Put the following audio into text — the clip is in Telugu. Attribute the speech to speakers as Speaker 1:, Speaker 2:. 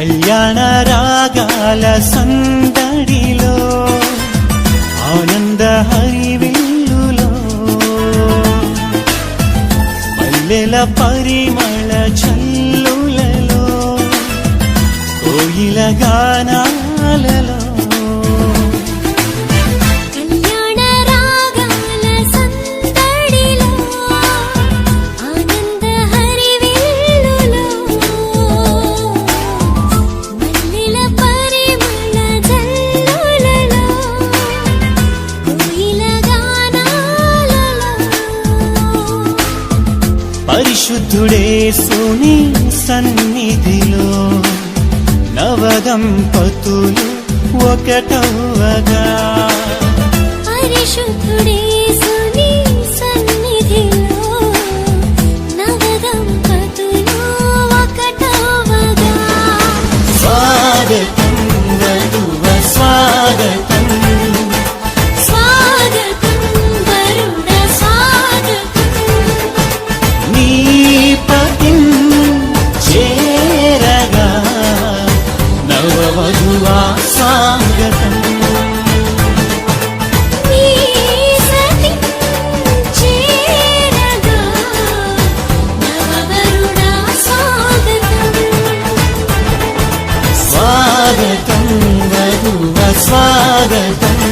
Speaker 1: కళ్యాణ రాగాల సందడిలో ఆనంద హరివిల్లులో. పల్లెల పరిమళ చల్లులలో కోయిల గానాలలో. పరిశుద్ధుడే సుని సన్నిధిలో నవదంపతులు ఒకటవగా.
Speaker 2: పరిశుద్ధుడే
Speaker 1: स्वागतं वधुव स्वागतम्